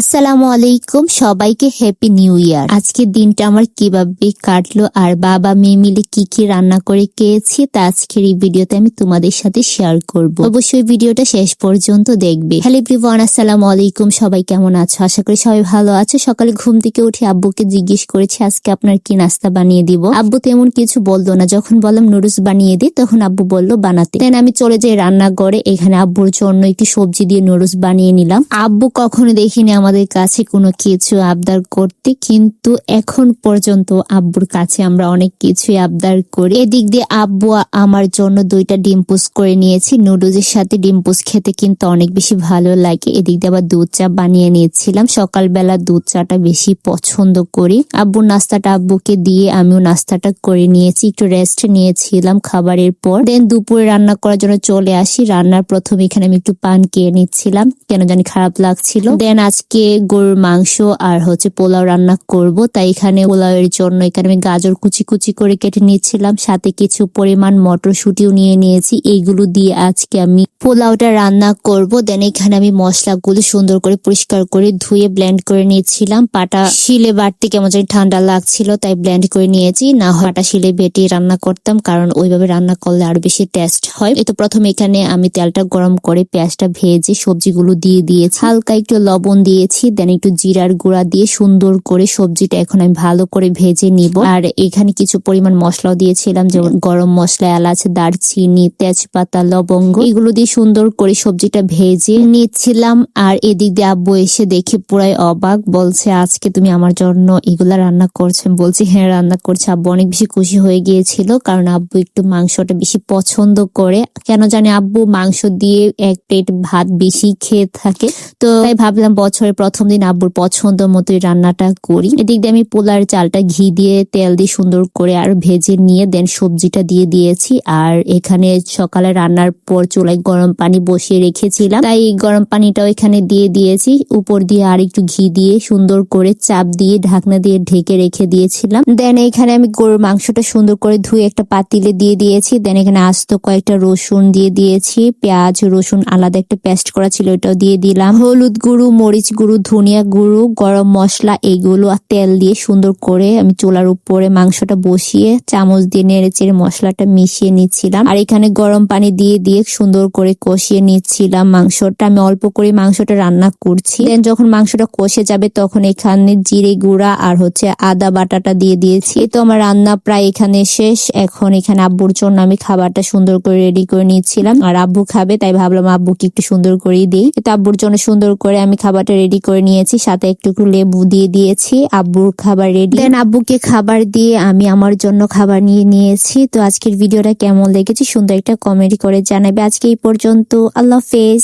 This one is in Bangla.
আসসালামু আলাইকুম, সবাইকে হ্যাপি নিউ ইয়ার আজকের দিনটা আমার কীভাবে কাটলো আর বাবা মেয়ে মিলে কি কি রান্না করে খেয়েছি তা আজকের এই ভিডিওতে আমি তোমাদের সাথে শেয়ার করব। অবশ্যই ভিডিওটা শেষ পর্যন্ত দেখবে। হ্যালো এভরিওয়ান আসসালামু আলাইকুম, সবাই কেমন আছো? আশা করি সবাই ভালো আছো। সকালে ঘুম থেকে উঠে আব্বুকে জিজ্ঞেস করেছি, আজকে আপনার কি নাস্তা বানিয়ে দিব? আব্বু তেমন কিছু বলতো না। যখন বললাম, নুডলস বানিয়ে দিই তখন আব্বু বলল, বানাতে। দেন আমি চলে যাই রান্নাঘরে। এখানে আব্বুর জন্য একটু সবজি দিয়ে নুডলস বানিয়ে নিলাম। আব্বু কখনো দেখিনি আমাদের কাছে কোনো কিছু আবদার করতে, কিন্তু এখন পর্যন্ত আব্বুর কাছে আমরা অনেক কিছুই আবদার করি। এদিক দিয়ে আব্বু আমার জন্য দুইটা ডিম পোস্ট করে নিয়েছি। নুডলসের সাথে ডিম পোস্ট খেতে কিন্তু অনেক বেশি ভালো লাগে। এদিক দিয়ে আবার দুধ চা বানিয়ে নিয়েছিলাম। সকালবেলা দুধ চাটা বেশি পছন্দ করি। আব্বুর নাস্তাটা আব্বুকে দিয়ে আমিও নাস্তাটা করে নিয়েছি। একটু রেস্ট নিয়েছিলাম খাবারের পর। দেন দুপুরে রান্না করার জন্য চলে আসি। রান্নার প্রথম এখানে আমি একটু পান খেয়ে নিচ্ছিলাম। কেন জানি খারাপ লাগছিল। দেন আজকে গরুর মাংস আর হচ্ছে পোলাও রান্না করব। তাই এখানে পোলাওয়ের জন্য এখানে আমি গাজর কুচি কুচি করে কেটে নিয়েছিলাম। সাথে কিছু পরিমাণ মটরশুটিও নিয়ে নিয়েছি। এইগুলো দিয়ে আজকে আমি পোলাওটা রান্না করব। দেন এখানে আমি মশলাগুলো সুন্দর করে পরিষ্কার করে ধুয়ে ব্লেন্ড করে নিয়েছিলাম। পাটা শিলে বাড়তে কেমন জানি ঠান্ডা লাগছিল, তাই ব্লেন্ড করে নিয়েছি। না হয় পাটা শিলে বেটে রান্না করতাম, কারণ ওইভাবে রান্না করলে আরও বেশি টেস্ট হয়। এই তো প্রথমে এখানে আমি তেলটা গরম করে পেঁয়াজটা ভেজে সবজিগুলো দিয়ে দিয়েছি। হালকা একটু লবণ দিয়েছি। দেন একটু জিরার গুঁড়া দিয়ে সুন্দর করে সবজিটা এখন আমি ভালো করে ভেজে নিব। আর এখানে কিছু পরিমাণ মশলাও দিয়েছিলাম, যেমন গরম মশলা, এলাচ, দারচিনি, তেজপাতা, লবঙ্গ। এগুলো দিয়ে সুন্দর করে সবজিটা ভেজে নিচ্ছিলাম। আর এদিক দিয়ে আব্বু এসে দেখে পুরাই অবাক, বলছে, আজকে তুমি আমার জন্য এগুলা রান্না করছেন বলছি হ্যাঁ রান্না করছে। আব্বু অনেক বেশি খুশি হয়ে গিয়েছিল, কারণ আব্বু একটু মাংসটা বেশি পছন্দ করে। কেন জানি আব্বু মাংস দিয়ে এক প্লেট ভাত বেশি খেয়ে থাকে। তো ভাবলাম বছরের প্রথম দিন আব্বুর পছন্দ মতোই রান্নাটা করি। এদিক দিয়ে আমি পোলার চালটা ঘি দিয়ে তেল দিয়ে সুন্দর করে আর ভেজে নিয়ে দেন সবজিটা দিয়ে দিয়েছি। আর এখানে সকালে রান্নার পর চুলায় গরম পানি বসিয়ে রেখেছিলাম। তাই গরম পানিটাও এখানে দিয়ে দিয়েছি। উপর দিয়ে আর একটু ঘি দিয়ে সুন্দর করে চাপ দিয়ে ঢাকনা দিয়ে ঢেকে রেখে দিয়েছিলাম। দেন এখানে আমি গরুর মাংসটা সুন্দর করে ধুয়ে একটা পাতিলে দিয়ে দিয়েছি। দেন এখানে আস্ত কয়েকটা রসুন দিয়ে দিয়েছি। পেঁয়াজ, রসুন আলাদা একটা পেস্ট করা ছিল ওটাও দিয়ে দিলাম। হলুদ গুঁড়ো, মরিচ গুঁড়ো, ধনিয়া গুঁড়ো, গরম মশলা এগুলো আর তেল দিয়ে সুন্দর করে আমি চুলার উপরে মাংসটা বসিয়ে চামচ দিয়ে নেড়ে চেড়ে মশলাটা মিশিয়ে নিচ্ছিলাম। আর এখানে গরম পানি দিয়ে দিয়ে সুন্দর করে কষিয়ে নিচ্ছিলাম মাংসটা। আমি অল্প করে মাংসটা রান্না করছি। দেন যখন মাংসটা কষে যাবে তখন এখানে জিরে গুঁড়া আর হচ্ছে আদা বাটাটা দিয়ে দিয়েছি। তো আমার রান্না প্রায় এখানে শেষ। এখন এখানে আব্বুর জন্য আমি খাবারটা সুন্দর করে রেডি করে নিচ্ছিলাম। আর আব্বু খাবে, তাই ভাবলাম আব্বুকে একটু সুন্দর করেই দিই। তো আব্বুর জন্য সুন্দর করে আমি খাবারটা রেডি করে নিয়েছি, সাথে একটু লেবু দিয়ে দিয়েছি, আব্বুর খাবার রেডি দেন আব্বুকে খাবার দিয়ে আমি আমার জন্য খাবার নিয়ে নিয়েছি। তো আজকের ভিডিওটা কেমন লেগেছে, সুন্দর একটা কমেন্ট করে জানাবে। আজকে এই পর্যন্ত, আল্লাহ হাফেজ।